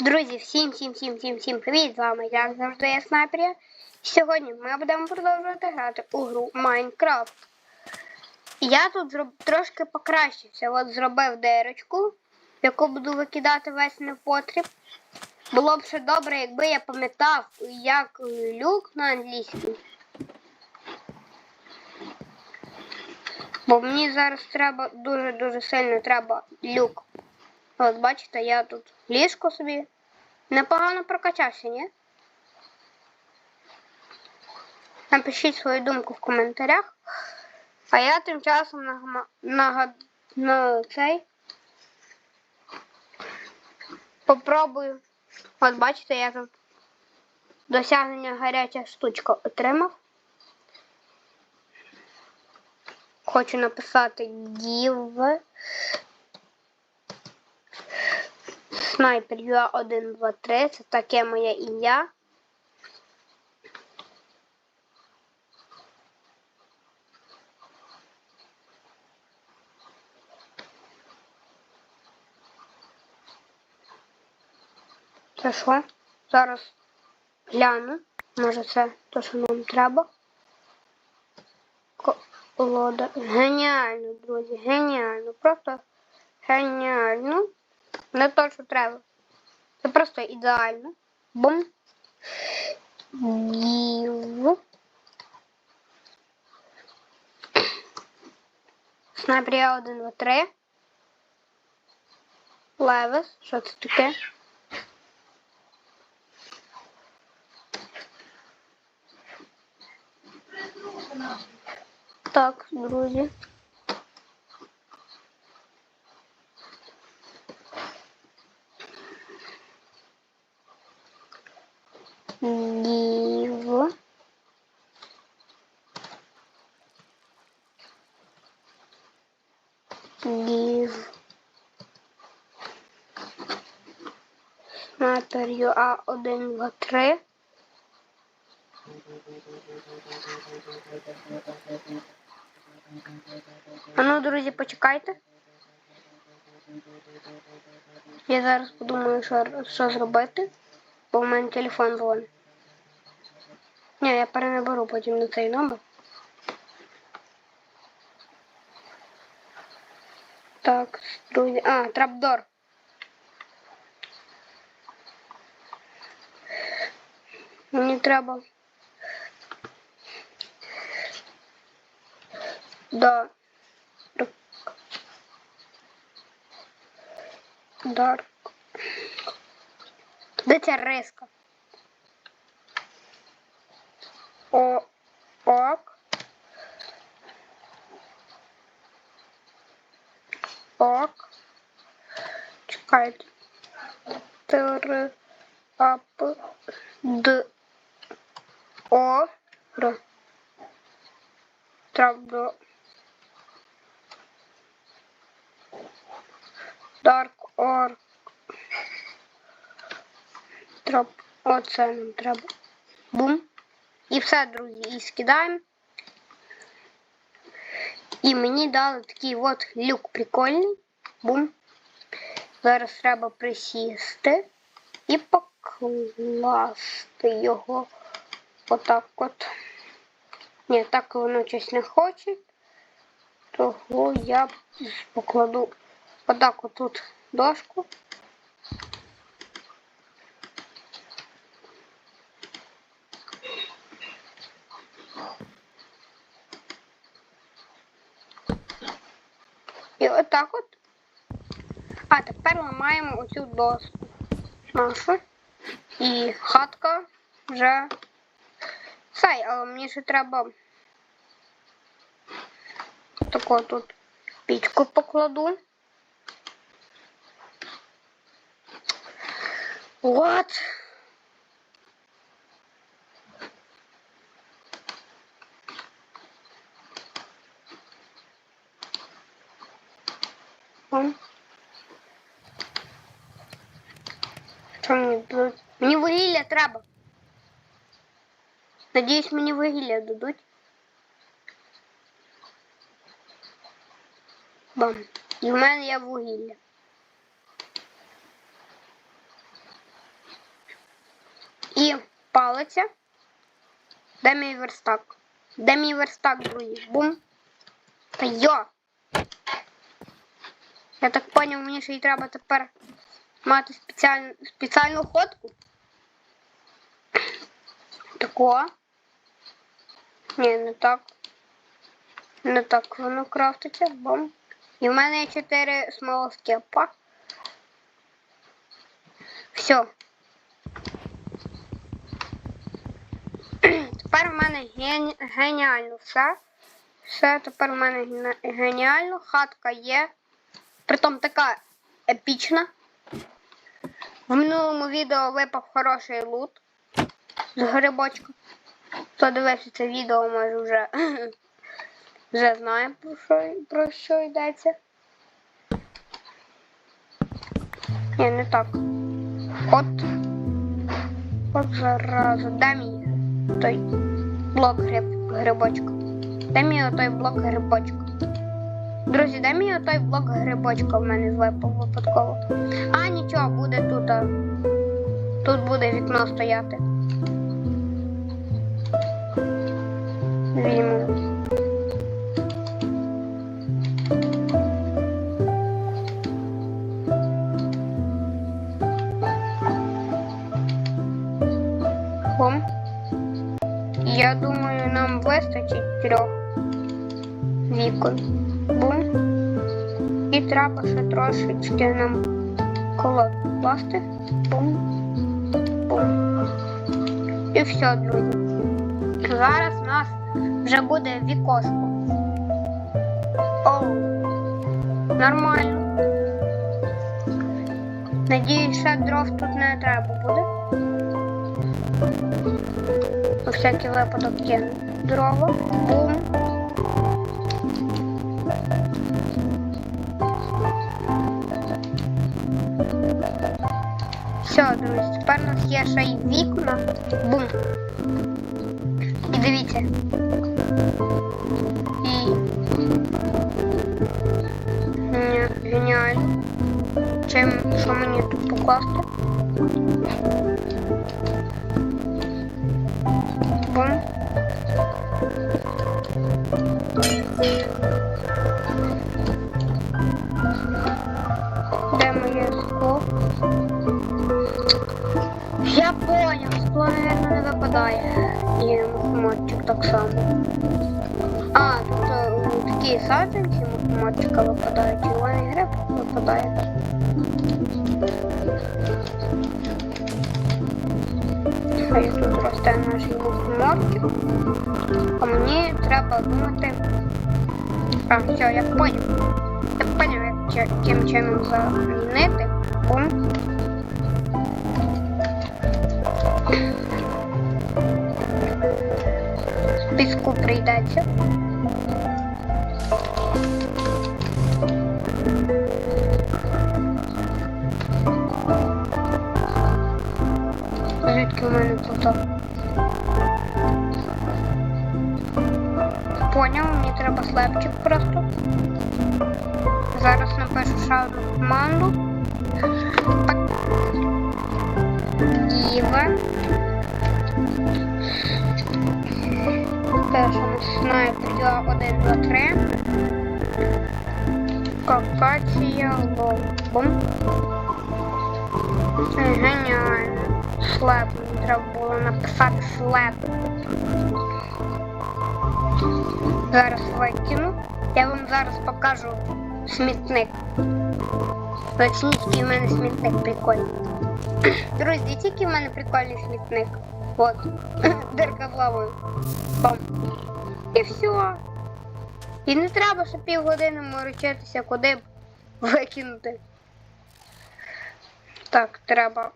Друзі, всім, всім, всім, всім, всім привіт! З вами як завжди я Снайпер. Сьогодні ми будемо продовжувати грати у гру Майнкрафт. Я тут зроб... трошки покращився. От зробив дирочку, яку буду викидати весь непотріб. Було б ще добре, якби я пам'ятав, як люк на англійській. Бо мені зараз треба дуже-дуже сильно треба люк. От бачите, я тут ліжко собі. Непогано прокачався, ні? Напишіть свою думку в коментарях. А я тим часом нагад... на цей попробую. От бачите, я тут досягнення гаряча штучка отримав. Хочу написати give Снайпер ЮА 1, 2, 3. Це таке моє ім'я. Це що? Зараз гляну. Може це те, що нам треба. Колода. Геніально, друзі, геніально. Просто геніально. Не то, що треба. Це просто ідеально. Бум. Дів. Снайпер 1, 2, 3. Левес. Що це таке? Так, друзі. Дів. Дів. 1, 2, А ну, друзі, почекайте. Я зараз подумаю, що, що зробити, бо в мене телефон дзвонить. Ні, я перенаберу потім на цей номер. Так, друзі. А, трапдор. Мені треба. Да. Дарк. Де ця риска? О, ок. Ок. Чекайте. Тр, ап, д, о, р. Трабдо. Дарк Ор. Троп. Оце треба. Бум. І все, друзі, і скидаємо. І мені дали такий от люк прикольний. Бум. Зараз треба присісти і покласти його отак от. Ні, так воно щось не хоче. Того я покладу отак отут дошку. І отак от. А тепер ламаємо оцю доску нашу. І хатка вже. Сай, але мені ще треба таку тут пічку покладу. What? Ом. Що мені дадуть? Мені вугілля треба. Надіюсь, мені вугілля дадуть. Бам. І в мене є вугілля. І палиця. Де мій верстак? Де мій верстак, друзі? Бум. Та йо. Я так поняв, мені ще й треба тепер мати спеціальну, спеціальну ходку. Тако. Ні, не так. Не так воно крафтиться. Бом. І в мене є 4 смолоскипа. Все. Тепер в мене ген... геніально все. Все, тепер в мене геніально. Хатка є. Притом така епічна. В минулому відео випав хороший лут з грибочка. Хто дивився це відео, може вже, вже знає про що, про що йдеться. Ні, не так. От. От зараза. Де мій той блок гриб, грибочка? Де мій отой блок грибочка? Друзі, де мій отой блок грибочка в мене випав випадково. А, нічого, буде тут. а. Тут буде вікно стояти. Візьму. Бом. Я думаю, нам вистачить трьох вікон. Бум. І треба ще трошечки нам колод класти. Бум. Бум. І все, друзі. Зараз вже буде вікошко. Оу. Нормально. Надіюсь, ще дров тут не треба буде. На всякий випадок є дрова. Бум. Все, друзі, тепер у нас є ще й вікна. Бум. Дивіться. І Ге- геніально. Чим що мені тут покласти? Бум. Де моє скло? Я понял, скло, наверное, не випадає. І. А, тут такі саджанці мухоморчика випадають, червоний гриб випадає. Хай тут росте наш мухоморчик. А мені треба думати. А, все, я понял. Я понял, як чи- яким чином замінити. Бум. Прийдеться. Звідки в мене тут? Поняв, мені треба слепчик просто. Зараз напишу одну команду. Снайпер я 1, 2, 3. Какація лол. Бум. Геніально. Слеп. Треба було написати слеп. Зараз викину. Я вам зараз покажу смітник. Оцініть, який в мене смітник прикольний. Друзі, який в мене прикольний смітник. От. Дирка в лавою. Бам. І все. І не треба ще півгодини морочитися, куди б викинути. Так, треба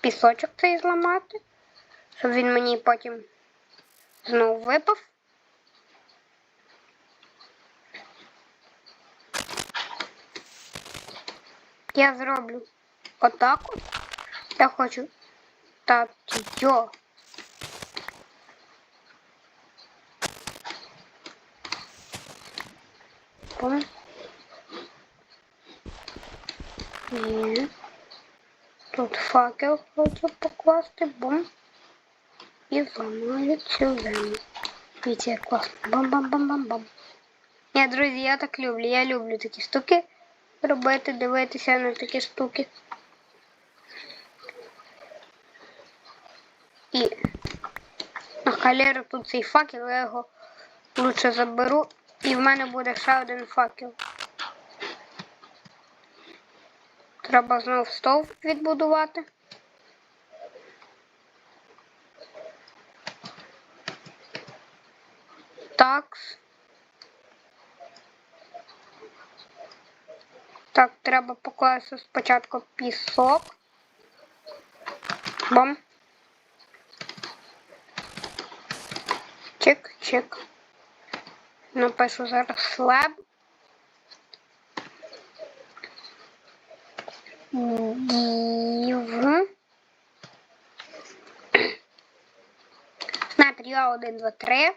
пісочок цей зламати, щоб він мені потім знову випав. Я зроблю отак от. Я хочу. Так, йо. Бум. Ні. Тут факел хочу покласти, бум. І зламаю цю землю. Дивіться, як класно. Бам-бам-бам-бам-бам. Ні, друзі, я так люблю. Я люблю такі штуки робити, дивитися на такі штуки. І на халеру тут цей факел, я його лучше заберу. І в мене буде ще один факел. Треба знову стовп відбудувати. Такс. Так, треба покласти спочатку пісок. Бам. Чик, чик. Напишу зараз слаб. Дів. Снайпер я 1, 2, 3.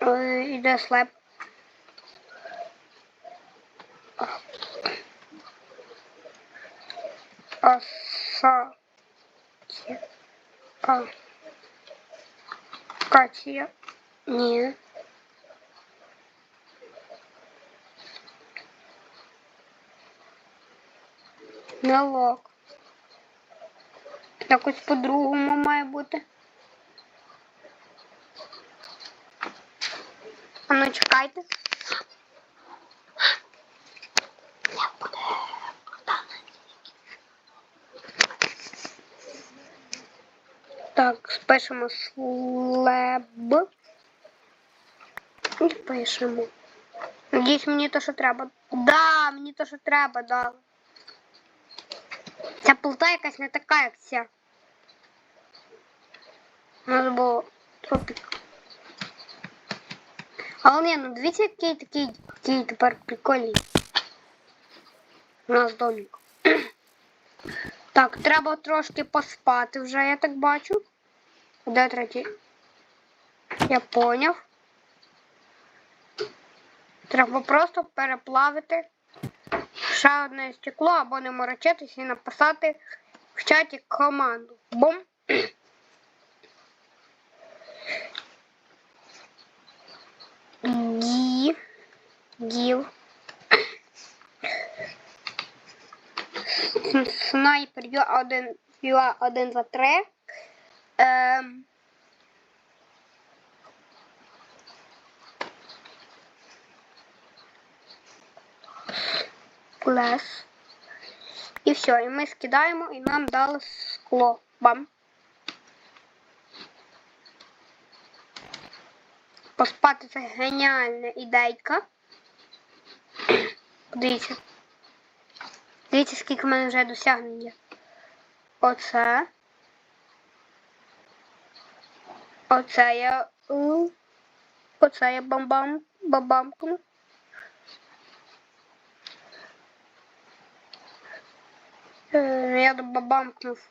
Е, Іде слеп. Оса. А. Катя. Ні. Налог. Якось по-другому має бути. А ну чекайте. Так, спишемо слеб. І пишемо. Надіюсь, мені то, що треба. Да, мені то, що треба, да. Ця плита якась не така, як ця. У нас було тропік. Але ні, ну дивіться, який такий, такий тепер прикольний. У нас домик. Так, треба трошки поспати вже, я так бачу. Де третій? Я поняв. Треба просто переплавити ще одне стекло або не морочитись і написати в чаті команду. Бум. Гі. Гів. Снайпер Ю1, Ю1, 2, 3. Ем. Клас. І все, і ми скидаємо, і нам дали скло. Бам. Поспати це геніальна ідейка. Дивіться. Дивіться, скільки в мене вже досягнень є. Оце. Оце я. Оце я бамбам. Бабамкну. Е, Я бабамкнув.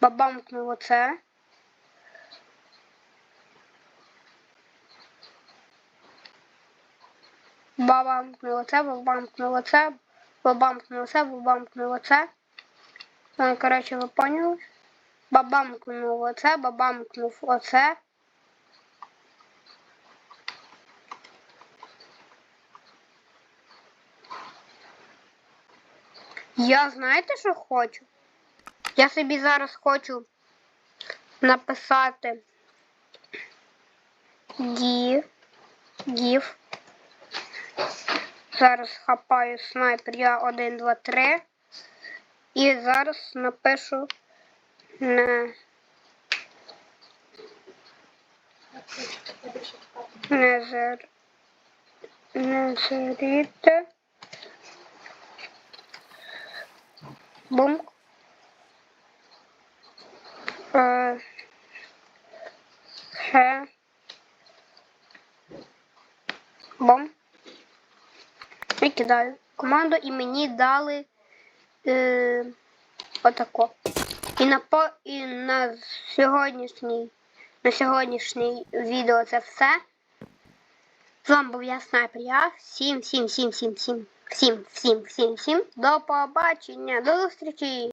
Бабамкнув оце. Бабамкнув оце, бабамкнув оце, бабамкнув оце, бабамкнув оце. Ну, коротше, ви поняли? Бабамкнув оце, бабамкнув оце. Я знаєте, що хочу? Я собі зараз хочу написати гі, гіф. Зараз хапаю снайпер я 1, 2, 3. І зараз напишу не Незер. Незеріте. Бум. Е, Хе. Бум. І кидаю команду і мені дали е, отако. І на по і на сьогоднішній на сьогоднішній відео це все. З вами був я снайпер. Я всім, всім, всім, всім, всім, Всім, всім, всім, всім до побачення, до зустрічі!